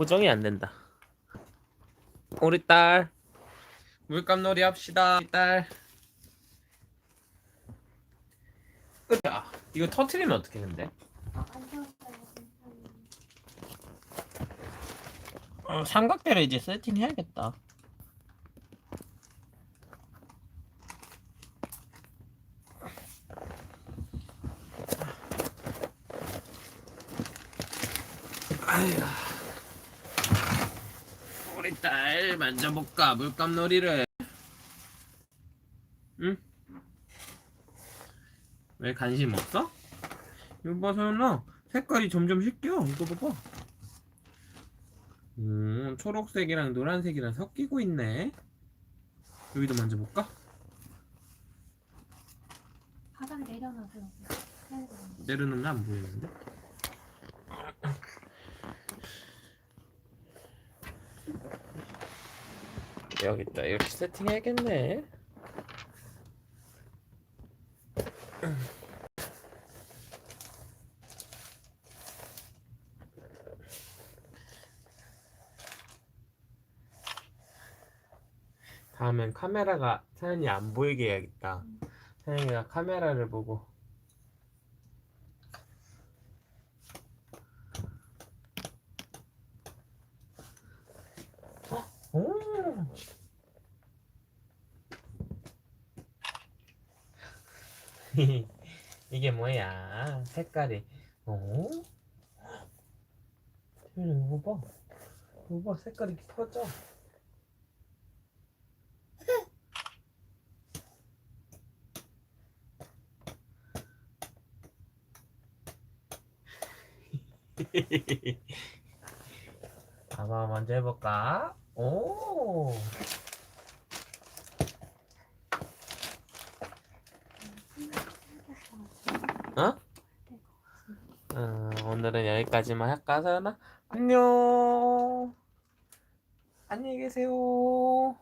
고정이 안 된다. 우리 딸 물감놀이 합시다. 우리 딸. 으아, 이거 터트리면 어떻게 근데? 어, 삼각대를 이제 세팅해야겠다. 아휴. 딸 만져볼까 물감놀이를. 응? 왜 관심 없어? 이거 봐 서연아 색깔이 점점 씻겨 이거 봐봐 음 초록색이랑 노란색이랑 섞이고 있네 여기도 만져볼까? 바닥에 내려놔서 내려놓으면 안 보이는데 여기 있다. 이렇게 세팅해야겠네. 다음엔 카메라가 사연이 안 보이게 해야겠다. 사연이가 카메라를 보고 이게 뭐야? 색깔이. 오? 태민이 이거 봐. 이거 봐. 색깔이 퍼져. 봐봐, 먼저 해볼까? 오! 어? 어, 오늘은 여기까지만 할까, 서연아? 안녕! 안녕히 계세요.